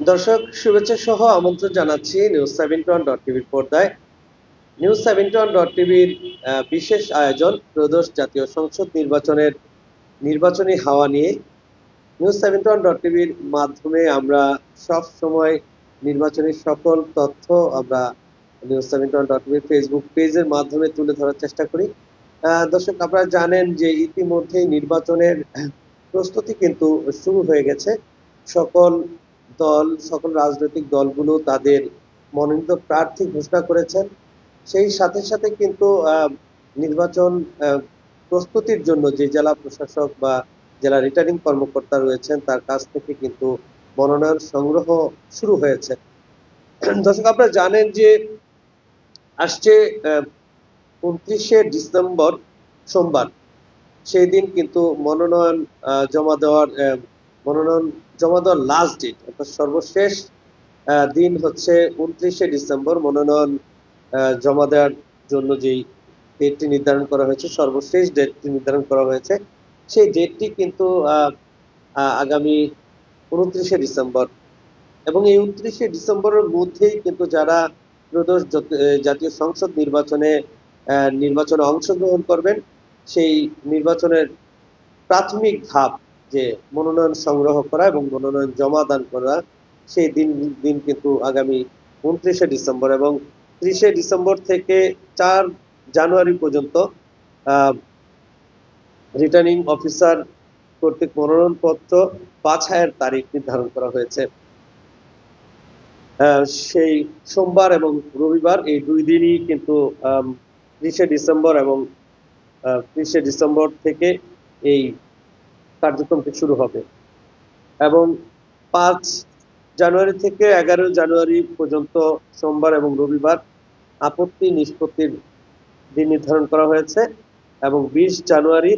দর্শক শুভেচ্ছা সহ আমন্ত্রণ জানাচ্ছি নিউজ সেভেন্টি ওয়ান ডট টিভির পর্দায়। নিউজ সেভেন্টি ওয়ান ডট টিভির বিশেষ আয়োজন প্রদোষ জাতীয় সংসদ নির্বাচনের নির্বাচনী হাওয়া নিয়ে। নিউজ সেভেন্টি ওয়ান ডট টিভির মাধ্যমে আমরা সব সময় নির্বাচনী সকল তথ্য আমরা নিউজ সেভেন্টি ওয়ান ডট টিভির ফেসবুক পেজের মাধ্যমে তুলে ধরার চেষ্টা করি। দর্শক, আপনারা জানেন যে ইতিমধ্যেই নির্বাচনের প্রস্তুতি কিন্তু শুরু হয়ে গেছে। সকল দল, সকল রাজনৈতিক দলগুলো তাদের মনোনীত প্রার্থী ঘোষণা করেছেন। সেই সাথে সাথে কিন্তু নির্বাচন প্রস্তুতির জন্য যে জেলা প্রশাসক বা জেলা রিটার্নিং কর্মকর্তা রয়েছেন, তার কাছ থেকে কিন্তু মনোনয়ন সংগ্রহ শুরু হয়েছে। দর্শক, আপনারা জানেন যে আসছে উনত্রিশে ডিসেম্বর সোমবার। সেই দিন কিন্তু মনোনয়ন জমা দেওয়ার মনোনয়ন জমা দেওয়ার লাস্ট ডেট অর্থাৎ সর্বশেষ দিন হচ্ছে উনত্রিশে ডিসেম্বর মনোনয়ন জমা দেওয়ার জন্য যেই ডেটটি নির্ধারণ করা হয়েছে, সর্বশেষ ডেটটি নির্ধারণ করা হয়েছে, সেই ডেটটি কিন্তু আগামী উনত্রিশে ডিসেম্বর। এবং এই উনত্রিশে ডিসেম্বরের মধ্যেই কিন্তু যারা ত্রয়োদশ জাতীয় সংসদ নির্বাচনে নির্বাচনে অংশগ্রহণ করবেন, সেই নির্বাচনের প্রাথমিক ধাপ যে মনোনয়ন সংগ্রহ করা এবং মনোনয়ন জমা দান করা, সেই দিন দিন কিন্তু আগামী উনত্রিশে ডিসেম্বর এবং ত্রিশে ডিসেম্বর থেকে চার জানুয়ারি পর্যন্ত রিটার্নিং অফিসার কর্তৃক মনোনয়নপত্র বাছাইয়ের তারিখ নির্ধারণ করা হয়েছে। সেই সোমবার এবং রবিবার এই দুই দিনই কিন্তু ত্রিশে ডিসেম্বর এবং ত্রিশে ডিসেম্বর থেকে এই কার্যক্রমটি শুরু হবে। এবং পাঁচ জানুয়ারি থেকে এগারো জানুয়ারি পর্যন্ত সোমবার এবং রবিবার আপত্তি নিষ্পত্তির দিন নির্ধারণ করা হয়েছে এবং বিশ জানুয়ারি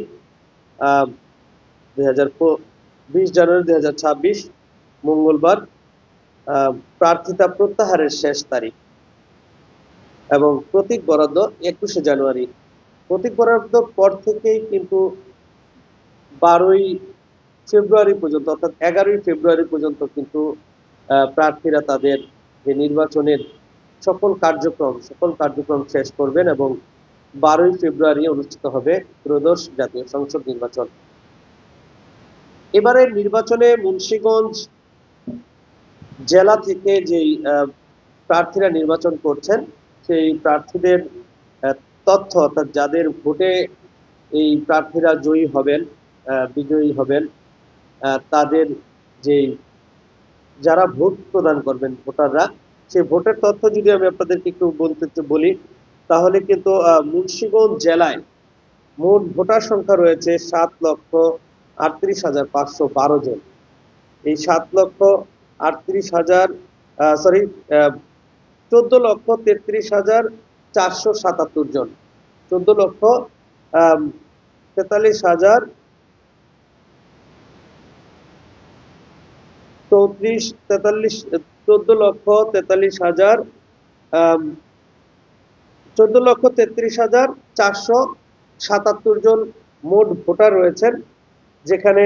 দুই হাজার বিশ জানুয়ারি দুই হাজার ছাব্বিশ, মঙ্গলবার প্রার্থিতা প্রত্যাহারের শেষ তারিখ এবং প্রতীক বরাদ্দ একুশে জানুয়ারি। প্রতীক বরাদ্দ পর থেকেই কিন্তু বারোই ফেব্রুয়ারি পর্যন্ত, অর্থাৎ এগারোই ফেব্রুয়ারি পর্যন্ত কিন্তু প্রার্থীরা তাদের যে নির্বাচনের সকল কার্যক্রম সকল কার্যক্রম শেষ করবেন এবং বারোই ফেব্রুয়ারি অনুষ্ঠিত হবে ত্রয়োদশ জাতীয় সংসদ নির্বাচন। এবারের নির্বাচনে মুন্সিগঞ্জ জেলা থেকে যেই প্রার্থীরা নির্বাচন করছেন, সেই প্রার্থীদের তথ্য অর্থাৎ যাদের ভোটে এই প্রার্থীরা জয়ী হবেন বিজয়ী হবেন। তাদের যে যারা ভোট প্রদান করবেন ভোটাররা, সেই ভোটের তথ্য যদি আমি আপনাদেরকে একটু বলতে বলি, তাহলে কিন্তু মুন্সিগঞ্জ জেলায় মোট ভোটার সংখ্যা রয়েছে সাত লক্ষ আটত্রিশ হাজার পাঁচশো বারো জন। এই সাত লক্ষ আটত্রিশ হাজার সরি চোদ্দ লক্ষ তেত্রিশ হাজার চারশো সাতাত্তর জন। চোদ্দ লক্ষ তেতাল্লিশ হাজার চৌত্রিশ, তেতাল্লিশ, চোদ্দ লক্ষ তেতাল্লিশ হাজার চোদ্দ লক্ষ তেত্রিশ হাজার চারশো সাতাত্তর জন মোট ভোটার রয়েছেন, যেখানে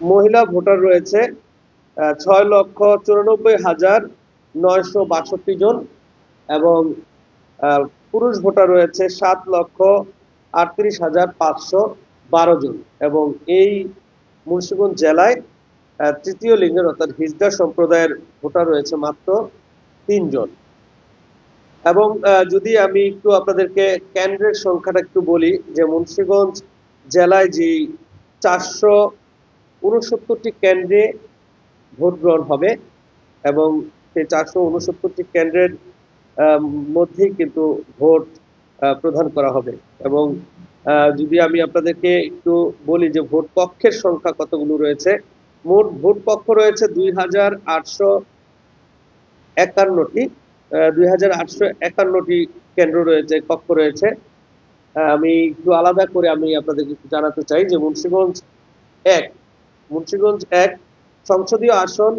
মহিলা ভোটার রয়েছে ছয় লক্ষ চুরানব্বই হাজার নয়শো বাষট্টি জন এবং পুরুষ ভোটার রয়েছে সাত লক্ষ আটত্রিশ হাজার পাঁচশো বারো জন। এবং এই মুন্সিগঞ্জ জেলায় তৃতীয় লিঙ্গের অর্থাৎ হিজড়া সম্প্রদায়ের ভোটার রয়েছে মাত্র তিনজন এবং যদি আমি একটু আপনাদেরকে কেন্দ্রের সংখ্যাটা একটু বলি, যে মুন্সিগঞ্জ জেলায় যে চারশো উনসত্তরটি কেন্দ্রে ভোট গ্রহণ হবে এবং সেই চারশো উনসত্তরটি কেন্দ্রের মধ্যেই কিন্তু ভোট প্রদান করা হবে। এবং যদি আমি আপনাদেরকে একটু বলি যে ভোট কক্ষের সংখ্যা কতগুলো রয়েছে, মোট ভোট কক্ষ রয়েছে দুই হাজার আটশো একান্নটি দুই হাজার আটশো একান্নটি কেন্দ্র রয়েছে, কক্ষ রয়েছে। আমি একটু আলাদা করে আমি আপনাদেরকে একটু জানাতে চাই যে মুন্সিগঞ্জ এক মুন্সিগঞ্জ এক, সংসদীয় আসন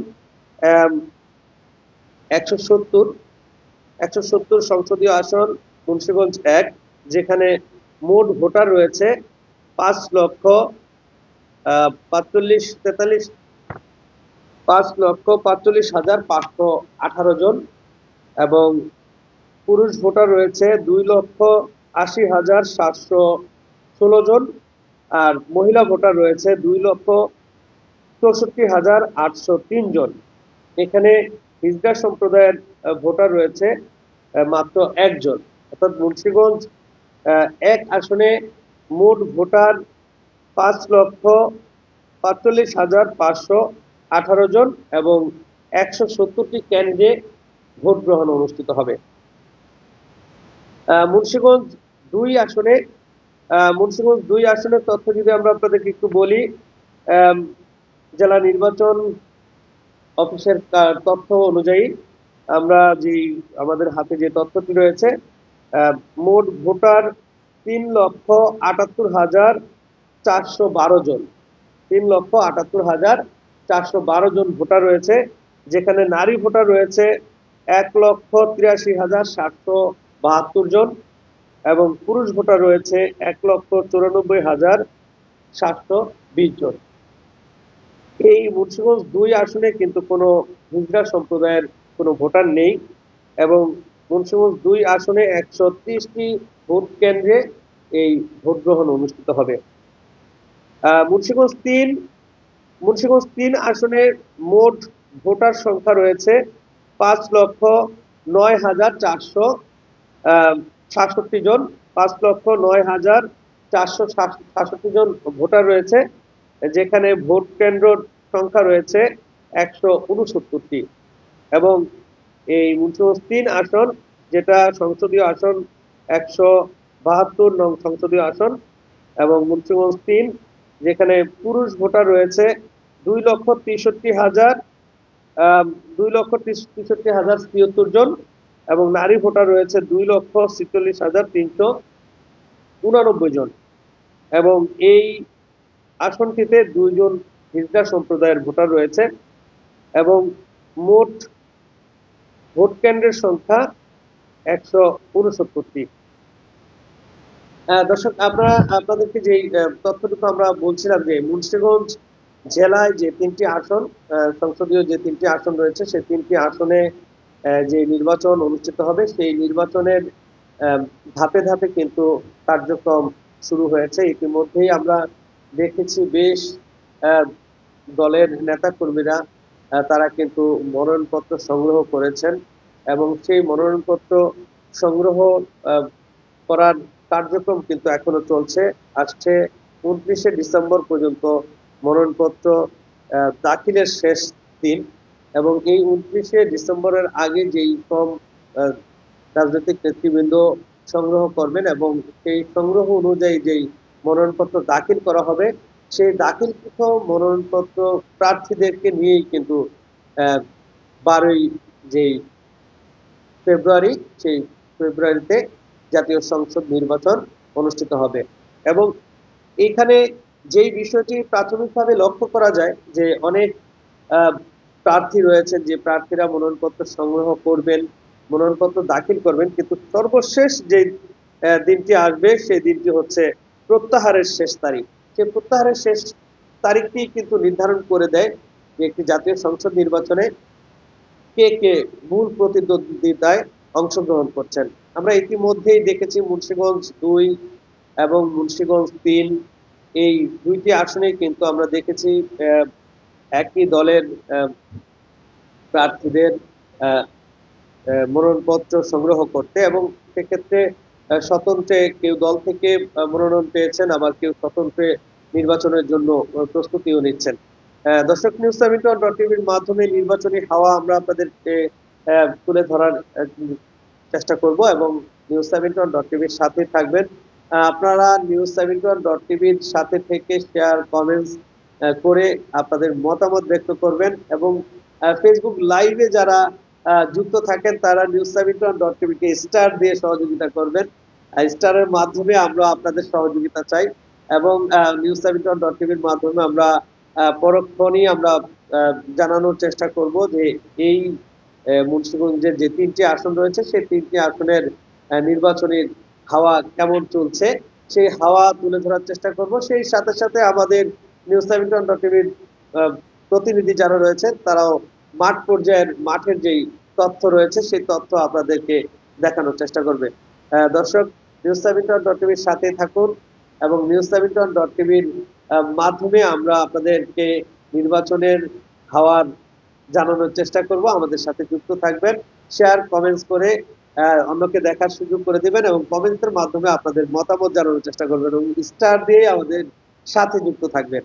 একশো সত্তর একশো সত্তর সংসদীয় আসন, মুন্সিগঞ্জ এক, যেখানে মোট ভোটার রয়েছে পাঁচ লক্ষ পাঁচচল্লিশ, তেতাল্লিশ, পাঁচ লক্ষ পাঁচচল্লিশ হাজার পাঁচশো আঠারো জন এবং পুরুষ ভোটার রয়েছে দুই লক্ষ আশি হাজার সাতশো ষোলো জন আর মহিলা ভোটার রয়েছে দুই লক্ষ চৌষট্টি হাজার আটশো তিন জন। এখানে হিজড়া সম্প্রদায়ের ভোটার রয়েছে মাত্র একজন। অর্থাৎ মুন্সিগঞ্জ এক আসনে মোট ভোটার পাঁচ লক্ষ পাঁচচল্লিশ হাজার পাঁচশো আঠারো জন এবং একশো সত্তরটি কেন্দ্রে ভোট গ্রহণ অনুষ্ঠিত হবে। মুন্সিগঞ্জ দুই আসনে মুন্সিগঞ্জ দুই আসনের তথ্য যদি আমরা আপনাদেরকে একটু বলি জেলা নির্বাচন অফিসের তথ্য অনুযায়ী আমরা যে আমাদের হাতে যে তথ্যটি রয়েছে মোট ভোটার তিন লক্ষ আটাত্তর হাজার চারশো বারো জন। তিন লক্ষ আটাত্তর হাজার চারশো বারো জন ভোটার রয়েছে, যেখানে নারী ভোটার রয়েছে এক লক্ষ তিরাশি হাজার সাতশো বাহাত্তর জন এবং পুরুষ ভোটার রয়েছে এক লক্ষ চুরানব্বই হাজার সাতশো বিশ জন। এই মুন্সিগঞ্জ দুই আসনে কিন্তু কোনো হিজড়া সম্প্রদায়ের কোনো ভোটার নেই এবং মুন্সিগঞ্জ দুই আসনে একশো ত্রিশটি ভোট কেন্দ্রে এই ভোট গ্রহণ অনুষ্ঠিত হবে। মুন্সিগঞ্জ তিন মুন্সিগঞ্জ তিন আসনে মোট ভোটার সংখ্যা রয়েছে পাঁচ লক্ষ নয় হাজার চারশো সাতষট্টি জন। পাঁচ লক্ষ নয় হাজার চারশো সাতষট্টি জন ভোটার রয়েছে, যেখানে ভোট কেন্দ্র সংখ্যা রয়েছে একশো উনসত্তরটি। এবং এই তিন আসন, যেটা সংসদীয় আসন একশো বাহাত্তর নং সংসদীয় আসন এবং মুন্সিগঞ্জ তিন, যেখানে পুরুষ ভোটার রয়েছে দুই লক্ষ তেষট্টি হাজার দুই লক্ষ তেষ- তেষট্টি হাজার ছিয়ত্তর জন এবং নারী ভোটার রয়েছে দুই লক্ষ ছিচল্লিশ হাজার তিনশো উনানব্বই জন। এবং এই আসনটিতে দুইজন হিজড়া সম্প্রদায়ের ভোটার রয়েছে এবং মোট ভোট কেন্দ্রের সংখ্যা একশো উনসত্তরটি। দর্শক আমরা আপনাদেরকে যে তথ্যটুকু আমরা বলছিলাম যে মুন্সিগঞ্জ জেলায় যে তিনটি আসন সংসদীয় যে তিনটি আসন রয়েছে সেই তিনটি আসনে যে নির্বাচন অনুষ্ঠিত হবে, সেই নির্বাচনের ধাপে ধাপে কিন্তু কার্যক্রম শুরু হয়েছে। ইতিমধ্যেই আমরা দেখেছি বেশ দলের নেতাকর্মীরা তারা কিন্তু মনোনয়নপত্র সংগ্রহ করেছেন এবং সেই মনোনয়নপত্র সংগ্রহ করার কার্যক্রম কিন্তু এখনও চলছে। আসছে উনত্রিশে ডিসেম্বর পর্যন্ত মনোনয়নপত্র দাখিলের শেষ দিন এবং এই উনত্রিশে ডিসেম্বরের আগে যেই ফর্ম রাজনৈতিক নেতৃবৃন্দ সংগ্রহ করবেন এবং সেই সংগ্রহ অনুযায়ী যেই মনোনয়নপত্র দাখিল করা হবে সেই দাখিলকৃত মনোনয়নপত্র প্রার্থীদেরকে নিয়েই কিন্তু বারোই যেই ফেব্রুয়ারি, সেই ফেব্রুয়ারিতে জাতীয় সংসদ নির্বাচন অনুষ্ঠিত হবে। এবং এখানে যেই বিষয়টি প্রাথমিকভাবে লক্ষ্য করা যায় যে অনেক প্রার্থী রয়েছেন যে প্রার্থীরা মনোনয়নপত্র সংগ্রহ করবেন, মনোনয়নপত্র দাখিল করবেন, কিন্তু সর্বশেষ যে দিনটি আসবে সেই দিনটি হচ্ছে প্রত্যাহারের শেষ তারিখ। সেই প্রত্যাহারের শেষ তারিখটি কিন্তু নির্ধারণ করে দেয় যে একটি জাতীয় সংসদ নির্বাচনে কে কে মূল প্রতিদ্বন্দ্বিতায় অংশগ্রহণ করছেন। আমরা ইতিমধ্যেই দেখেছি মুন্সিগঞ্জ দুই এবং মুন্সিগঞ্জ তিন, এই দুইটি আসনে কিন্তু আমরা দেখেছি একই দলের প্রার্থীদের মনোনয়নপত্র সংগ্রহ করতে এবং সেক্ষেত্রে স্বতন্ত্রে কেউ দল থেকে মনোনয়ন পেয়েছেন আবার কেউ স্বতন্ত্রে নির্বাচনের জন্য প্রস্তুতিও নিচ্ছেন। দর্শক নিউজ সেভেন্টন ডট টিভির মাধ্যমে নির্বাচনী হাওয়া আমরা আপনাদেরকে আহ, তুলে ধরার চেষ্টা করব এবং নিউজ সেভেন্টন ডট টিভির সাথে থাকবেন। আপনারা নিউজ সেভেন্টন ডট টিভির সাথে থেকে শেয়ার কমেন্টস করে আপনাদের মতামত ব্যক্ত করবেন এবং ফেসবুক লাইভে যারা যুক্ত থাকেন তারা নিউজ সেভেন্টন ডট টিভিকে স্টার দিয়ে সহযোগিতা করবেন। স্টারের মাধ্যমে আমরা আপনাদের সহযোগিতা চাই এবং নিউজ সেভেন্টন ডট টিভির মাধ্যমে আমরা পরক্ষণেই আমরা জানানোর চেষ্টা করব যে এই মুন্সিগঞ্জের যে তিনটি আসন রয়েছে সেই তিনটি আসনের নির্বাচনের হাওয়া কেমন চলছে, সেই হাওয়া তুলে ধরার চেষ্টা করব। সেই সাথে সাথে আমাদের নিউজ সেভেন্টন ডট টিভির প্রতিনিধি যারা রয়েছেন তারাও মাঠ পর্যায়ের মাঠের যেই তথ্য রয়েছে সেই তথ্য আপনাদেরকে দেখানোর চেষ্টা করবে। দর্শক নিউজ ডট টিভির সাথে থাকুন এবং নিউজ সেভেন্টন ডট টিভির মাধ্যমে আমরা আপনাদেরকে নির্বাচনের হাওয়ার জানানোর চেষ্টা করব। আমাদের সাথে যুক্ত থাকবেন শেয়ার কমেন্টস করে অন্যকে দেখার সুযোগ করে দিবেন এবং কমেন্টসের মাধ্যমে আপনাদের মতামত জানানোর চেষ্টা করবেন এবং স্টার দিয়ে আমাদের সাথে যুক্ত থাকবেন।